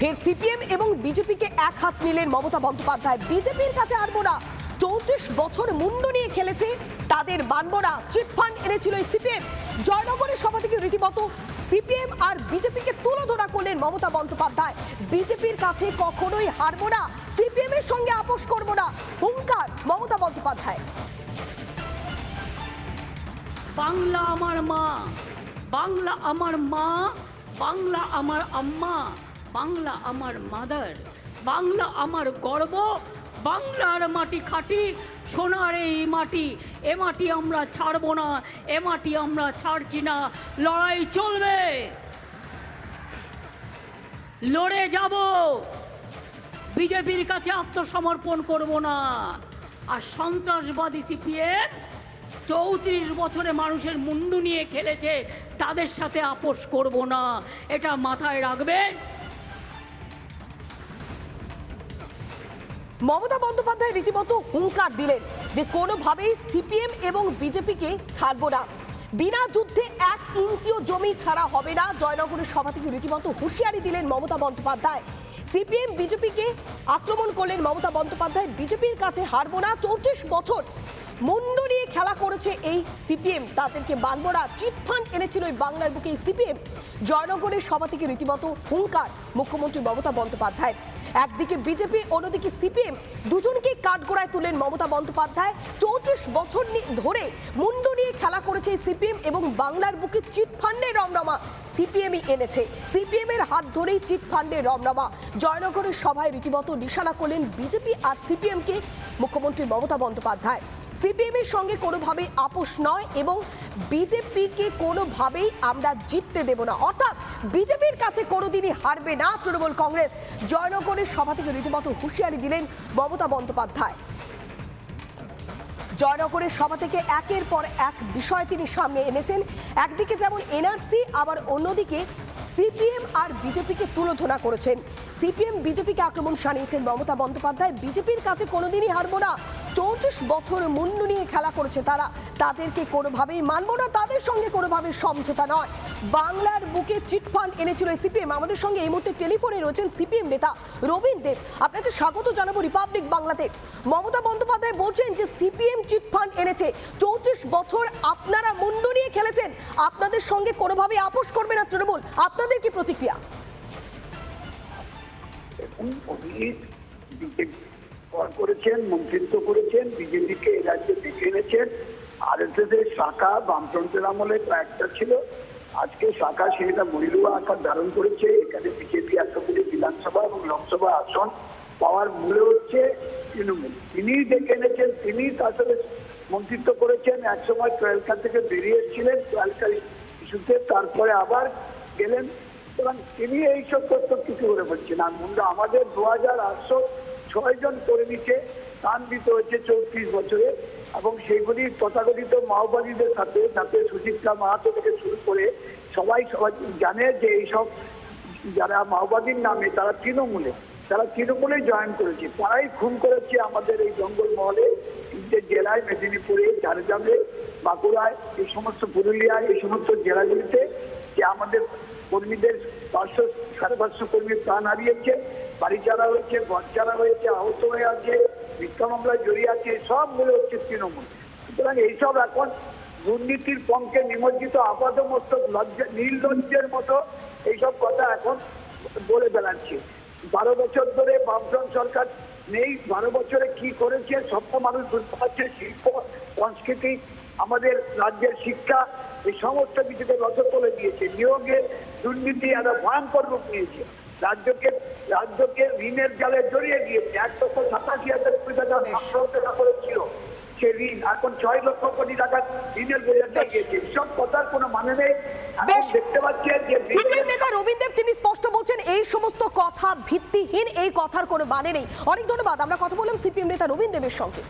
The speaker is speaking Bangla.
ফের সিপিএম এবং বিজেপিকে এক হাত নিলেন মমতা বন্দ্যোপাধ্যায়। বিজেপির কাছে হারবো না। চৌত্রিশ বছর মুন্ড নিয়ে খেলেছে, তাদের মানবো না। চিটফান্ড এনেছিল এই সিপিএম। জয়নগরের সভা থেকে রীতিমতো সিপিএম আর বিজেপিকে তুলোধরা করলেন মমতা বন্দ্যোপাধ্যায়। বিজেপির কাছে কখনোই হারবো না। সিপিএম এর সঙ্গে আপোষ করব না। হুঙ্কার মমতা বন্দ্যোপাধ্যায়। বাংলা আমার মা, বাংলা আমার মা, বাংলা আমার আম্মা। বাংলা আমার মাদার, বাংলা আমার গর্ব, বাংলার মাটি খাটি, সোনার এই মাটি, এ মাটি আমরা ছাড়বো না, এ মাটি আমরা ছাড়ছি না, লড়াই চলবে। লড়ে যাব। বিজেপির কাছে আত্মসমর্পণ করব না। আর সন্ত্রাসবাদী সিপিএম চৌত্রিশ বছরে মানুষের মুন্ডু নিয়ে খেলেছে, তাদের সাথে আপোষ করব না। এটা মাথায় রাখবেন। মমতা বন্দ্যোপাধ্যায় রীতিমতো হুঙ্কার দিলেন যে কোনোভাবেই সিপিএম এবং বিজেপিকে ছাড়বো না। বিনা যুদ্ধে এক ইঞ্চিও জমি ছাড়া হবে না। জয়নগরের সভা থেকে রীতিমতো হুঁশিয়ারি দিলেন মমতা বন্দ্যোপাধ্যায়। সিপিএম, বিজেপিকে আক্রমণ করলেন মমতা বন্দ্যোপাধ্যায়। বিজেপির কাছে হারবো না, চৌত্রিশ বছর মুন্ড নিয়ে খেলা করেছে এই সিপিএম। তাদেরকে মানবো না চিটফান্ড এনেছিল এই বাংলার বুকে এই সিপিএম। জয়নগরের সভা থেকে রীতিমতো হুঙ্কার মুখ্যমন্ত্রী মমতা বন্দ্যোপাধ্যায় একদিকে বিজেপি, অন্যদিকে সিপিএম। দুজনকে কাঠগোড়ায় তুলেন মমতা বন্দ্যোপাধ্যায়। চৌত্রিশ বছর ধরে মুন্ডু নিয়ে খেলা করেছে সিপিএম এবং বাংলার বুকে চিট ফান্ডে রমনামা সিপিএমই এনেছে। সিপিএম এর হাত ধরেই চিট ফান্ডে রমনামা। জয়নগরের সভায় রীতিমতো নিশানা করলেন বিজেপি আর সিপিএমকে মুখ্যমন্ত্রী মমতা বন্দ্যোপাধ্যায়। সিপিএম এর সঙ্গে কোনোভাবেই আপোষ নয় এবং বিজেপিকে কোনোভাবেই আমরা জিততে দেব না। অর্থাৎ বিজেপির কাছে কোনোদিনই হারবে না তৃণমূল কংগ্রেস। জয়নগরের সভা থেকে রীতিমতো হুঁশিয়ারি দিলেন মমতা বন্দ্যোপাধ্যায়। জয়নগরের সভা থেকে একের পর এক বিষয় তিনি সামনে এনেছেন। একদিকে যেমন এনআরসি, আবার অন্যদিকে সিপিএম আর বিজেপিকে তুলোধনা করেছেন। সিপিএম, বিজেপিকে আক্রমণ শানিয়েছেন মমতা বন্দ্যোপাধ্যায়। বিজেপির কাছে কোনোদিনই হারবো না। চৌত্রিশ বছর মুন্ডু নিয়ে খেলা করেছে তারা। তাদেরকে কোনোভাবেই মানবো না, তাদের সঙ্গে কোনোভাবে সমঝোতা নয়। বাংলার বুকে চিটফান্ড এনেছিল সিপিএম। আমাদের সঙ্গে এই মুহূর্তে টেলিফোনে রয়েছেন সিপিএম নেতা রবীন দেব। আপনাকে স্বাগত জানাব রিপাবলিক বাংলাতে। মমতা বন্দ্যোপাধ্যায় বলছেন যে সিপিএম চিটফান্ড এনেছে। চৌত্রিশ বছর আপনারা মুন্ডু নিয়ে খেলেছেন। আপনাদের সঙ্গে কোনোভাবে আপোষ করবে না তৃণমূল। আপনাদের কি প্রতিক্রিয়া? কর করেছেন, মন্ত্রিত্ব করেছেন, বিজেপিকে এই রাজ্যে ডেকে এনেছেন। আর এস শাখা বামফ্রন্টের আমলে কয়েকটা ছিল। আজকে শাখা সেটা মহিলুয়া আকার ধারণ করেছে। এখানে বিজেপি এতগুলি বিধানসভা এবং লোকসভা আসন পাওয়ার মূলে হচ্ছে তৃণমূল। তিনিই ডেকে এনেছেন তিনি সাথে মন্ত্রিত্ব করেছেন। একসময় ট্রেলকা থেকে বেরিয়ে এসেছিলেন ট্রেলকা ইস্যুতে, তারপরে আবার গেলেন। সুতরাং তিনি এইসব তথ্য কিছু করে বলছেন। আর মুন্ডা, আমাদের দু হাজার আটশো ছয় জন কর্মীকে প্রাণ দিতে হয়েছে চৌত্রিশ বছরে, এবং সেইগুলি তথাকথিত মাওবাদীদের সাথে যাতে সুচিত্রা মাহাতো থেকে শুরু করে সবাই সবাই জানে যে এইসব যারা মাওবাদীর নামে, তারা তৃণমূলে তারা তৃণমূলে জয়েন করেছে। তারাই খুন করেছে আমাদের এই জঙ্গলমহলে, তিনটে জেলায়, মেদিনীপুরে, ঝাড়গ্রামে, বাঁকুড়ায়, এই সমস্ত পুরুলিয়ায়, এই সমস্ত জেলাগুলিতে। যে আমাদের কর্মীদের পাঁচশো, সাড়ে পাঁচশো কর্মী প্রাণ হারিয়েছে, বাড়ি চালা হয়েছে, ঘর চালা হয়েছে, আহত হয়ে আছে, মিথ্যা মামলায় জড়িয়ে আছে সব মিলে হচ্ছে তৃণমূল। সুতরাং এইসব এখন দুর্নীতির পঙ্কে নিমজ্জিত আপাত মস্তক লজ্জা নীললজ্জের মতো এইসব কথা এখন বলে বেড়াচ্ছে। বারো বছর ধরে বামফ্রন্ট সরকার নেই, বারো বছরে কি করেছে সব মানুষ বুঝতে পারছে, শিল্প, সংস্কৃতি আমাদের রাজ্যের শিক্ষা এই সমস্ত কিছুকে রথ তুলে দিয়েছে। নিয়োগে দুর্নীতি একটা ভয়ঙ্কর রূপ নিয়েছে। রাজ্যকে রাজ্যকে ঋণের জালে জড়িয়ে দিয়েছে। এক লক্ষ সাতাশি হাজার কোটি টাকা টাকা করেছিল। সে ঋণ এখন ছয় লক্ষ কোটি টাকা ঋণের বোঝা চাইছে সব কথার কোনো মানে নেই। এখন বেশ। দেখতে পাচ্ছেন যে সিপিএম নেতা রবীন তিনি স্পষ্ট বলছেন এই সমস্ত কথা ভিত্তিহীন এই কথার কোনো মানে নেই। অনেক ধন্যবাদ। আমরা কথা বললাম সিপিএম নেতা রবীন দেবের সঙ্গে।